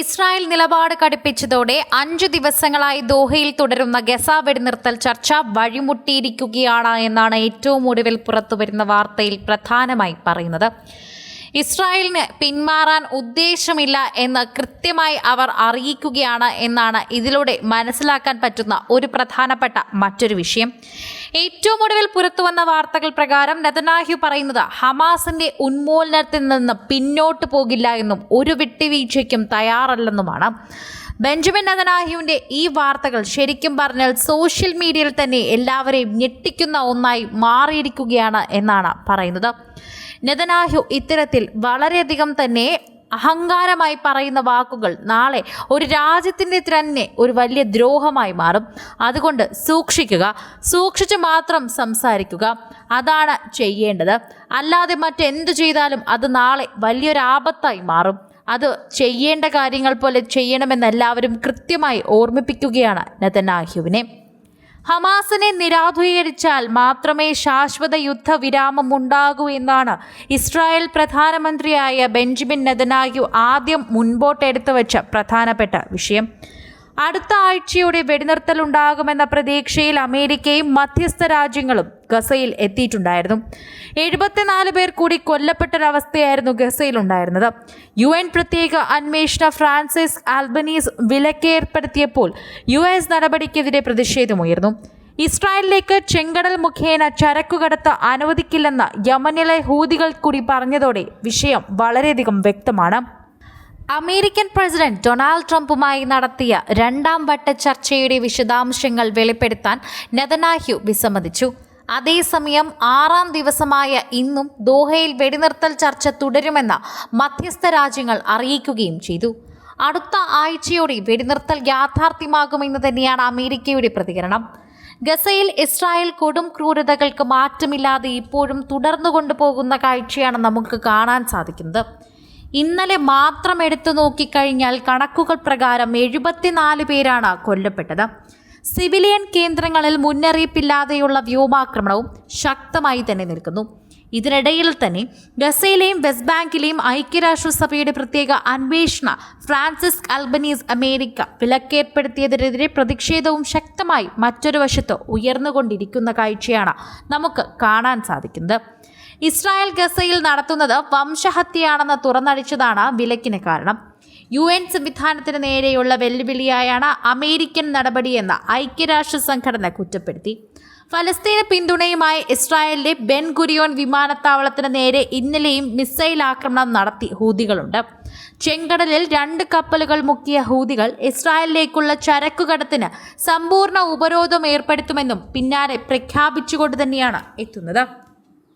Israel നിലപാട് കടുപ്പിച്ചതോടെ അഞ്ചു ദിവസങ്ങളായി ദോഹയിൽ തുടരുന്ന ഗസ വെടിനിർത്തൽ ചർച്ച വഴിമുട്ടിയിരിക്കുകയാണ് എന്നാണ് ഏറ്റവും ഒടുവിൽ പുറത്തുവരുന്ന വാർത്തയിൽ പ്രധാനമായി പറയുന്നത്. ഇസ്രായേലിന് പിന്മാറാൻ ഉദ്ദേശമില്ല എന്ന് കൃത്യമായി അവർ അറിയിക്കുകയാണ് എന്നാണ് ഇതിലൂടെ മനസ്സിലാക്കാൻ പറ്റുന്ന ഒരു പ്രധാനപ്പെട്ട മറ്റൊരു വിഷയം. ഏറ്റവും ഒടുവിൽ പുറത്തുവന്ന വാർത്തകൾ പ്രകാരം നെതനാഹ്യു പറയുന്നത് ഹമാസിന്റെ ഉന്മൂലനത്തിൽ നിന്ന് പിന്നോട്ട് പോകില്ല എന്നും ഒരു വിട്ടുവീഴ്ചയ്ക്കും തയ്യാറല്ലെന്നുമാണ്. ബെഞ്ചമിൻ നെതനാഹ്യുവിന്റെ ഈ വാർത്തകൾ ശരിക്കും പറഞ്ഞാൽ സോഷ്യൽ മീഡിയയിൽ തന്നെ എല്ലാവരെയും ഞെട്ടിക്കുന്ന ഒന്നായി മാറിയിരിക്കുകയാണ് എന്നാണ് പറയുന്നത്. നെതനാഹ്യു ഇത്തരത്തിൽ വളരെയധികം തന്നെ അഹങ്കാരമായി പറയുന്ന വാക്കുകൾ നാളെ ഒരു രാജ്യത്തിന്റെ തന്നെ ഒരു വലിയ ദ്രോഹമായി മാറും. അതുകൊണ്ട് സൂക്ഷിക്കുക സൂക്ഷിച്ച് മാത്രം സംസാരിക്കുക അതാണ് ചെയ്യേണ്ടത്. അല്ലാതെ മറ്റെന്തു ചെയ്താലും അത് നാളെ വലിയൊരു ആപത്തായി മാറും. അത് ചെയ്യേണ്ട കാര്യങ്ങൾ പോലെ ചെയ്യണമെന്ന് എല്ലാവരും കൃത്യമായി ഓർമ്മിപ്പിക്കുകയാണ് നെതനാഹ്യുവിനെ. ഹമാസിനെ നിരാധീകരിച്ചാൽ മാത്രമേ ശാശ്വത യുദ്ധവിരാമം ഉണ്ടാകൂ എന്നാണ് ഇസ്രായേൽ പ്രധാനമന്ത്രിയായ ബെഞ്ചമിൻ നെതനായു ആദ്യം മുൻപോട്ടെടുത്തു വെച്ച പ്രധാനപ്പെട്ട വിഷയം. അടുത്ത ആഴ്ചയോടെ വെടിനിർത്തൽ ഉണ്ടാകുമെന്ന പ്രതീക്ഷയിൽ അമേരിക്കയും മധ്യസ്ഥ രാജ്യങ്ങളും ഗസയിൽ എത്തിയിട്ടുണ്ടായിരുന്നു. എഴുപത്തിനാല് പേർ കൂടി കൊല്ലപ്പെട്ടൊരവസ്ഥയായിരുന്നു ഗസയിൽ ഉണ്ടായിരുന്നത്. യു എൻ പ്രത്യേക അന്വേഷണ ഫ്രാൻസിസ് ആൽബനീസ് വിലക്കേർപ്പെടുത്തിയപ്പോൾ യു എസ് നടപടിക്കെതിരെ പ്രതിഷേധമുയർന്നു. ഇസ്രായേലിലേക്ക് ചെങ്കടൽ മുഖേന ചരക്കുകടത്ത് അനുവദിക്കില്ലെന്ന് യമനിലെ ഹൂതികൾ കൂടി പറഞ്ഞതോടെ വിഷയം വളരെയധികം വ്യക്തമാണ്. അമേരിക്കൻ പ്രസിഡന്റ് ഡൊണാൾഡ് ട്രംപുമായി നടത്തിയ രണ്ടാം വട്ട ചർച്ചയുടെ വിശദാംശങ്ങൾ വെളിപ്പെടുത്താൻ നെതനാഹ്യു വിസമ്മതിച്ചു. അതേസമയം ആറാം ദിവസമായ ഇന്നും ദോഹയിൽ വെടിനിർത്തൽ ചർച്ച തുടരുമെന്ന് മധ്യസ്ഥ രാജ്യങ്ങൾ അറിയിക്കുകയും ചെയ്തു. അടുത്ത ആഴ്ചയോടെ വെടിനിർത്തൽ യാഥാർത്ഥ്യമാകുമെന്ന് തന്നെയാണ് അമേരിക്കയുടെ പ്രതികരണം. ഗസയിൽ ഇസ്രായേൽ കൊടും ക്രൂരതകൾക്ക് മാറ്റമില്ലാതെ ഇപ്പോഴും തുടർന്നു കൊണ്ടുപോകുന്ന കാഴ്ചയാണ് നമുക്ക് കാണാൻ സാധിക്കുന്നത്. ഇന്നലെ മാത്രം എടുത്തു നോക്കിക്കഴിഞ്ഞാൽ കണക്കുകൾ പ്രകാരം എഴുപത്തിനാല് പേരാണ് കൊല്ലപ്പെട്ടത്. സിവിലിയൻ കേന്ദ്രങ്ങളിൽ മുന്നറിയിപ്പില്ലാതെയുള്ള വ്യോമാക്രമണവും ശക്തമായി തന്നെ നിൽക്കുന്നു. ഇതിനിടയിൽ തന്നെ ഗസയിലെയും വെസ്റ്റ് ബാങ്കിലെയും ഐക്യരാഷ്ട്രസഭയുടെ പ്രത്യേക അന്വേഷണ ഫ്രാൻസിസ് അൽബനീസ് അമേരിക്ക വിലക്കേർപ്പെടുത്തിയതിനെതിരെ പ്രതിഷേധവും ശക്തമായി മറ്റൊരു വശത്ത് ഉയർന്നുകൊണ്ടിരിക്കുന്ന കാഴ്ചയാണ് നമുക്ക് കാണാൻ സാധിക്കുന്നത്. ഇസ്രായേൽ ഗസയിൽ നടത്തുന്നത് വംശഹത്യയാണെന്ന് തുറന്നടിച്ചതാണ് വിലക്കിന് കാരണം. യു എൻ സംവിധാനത്തിന് നേരെയുള്ള വെല്ലുവിളിയായാണ് അമേരിക്കൻ നടപടിയെന്ന് ഐക്യരാഷ്ട്ര സംഘടന കുറ്റപ്പെടുത്തി. ഫലസ്തീന പിന്തുണയുമായി ഇസ്രായേലിലെ ബെൻ ഗുരിയോൻ വിമാനത്താവളത്തിന് നേരെ ഇന്നലെയും മിസൈൽ ആക്രമണം നടത്തി ഹൂതികളുണ്ട്. ചെങ്കടലിൽ രണ്ട് കപ്പലുകൾ മുക്കിയ ഹൂതികൾ ഇസ്രായേലിലേക്കുള്ള ചരക്കുകടത്തിന് സമ്പൂർണ ഉപരോധം ഏർപ്പെടുത്തുമെന്നും പിന്നാലെ പ്രഖ്യാപിച്ചുകൊണ്ട് തന്നെയാണ് എത്തുന്നത്.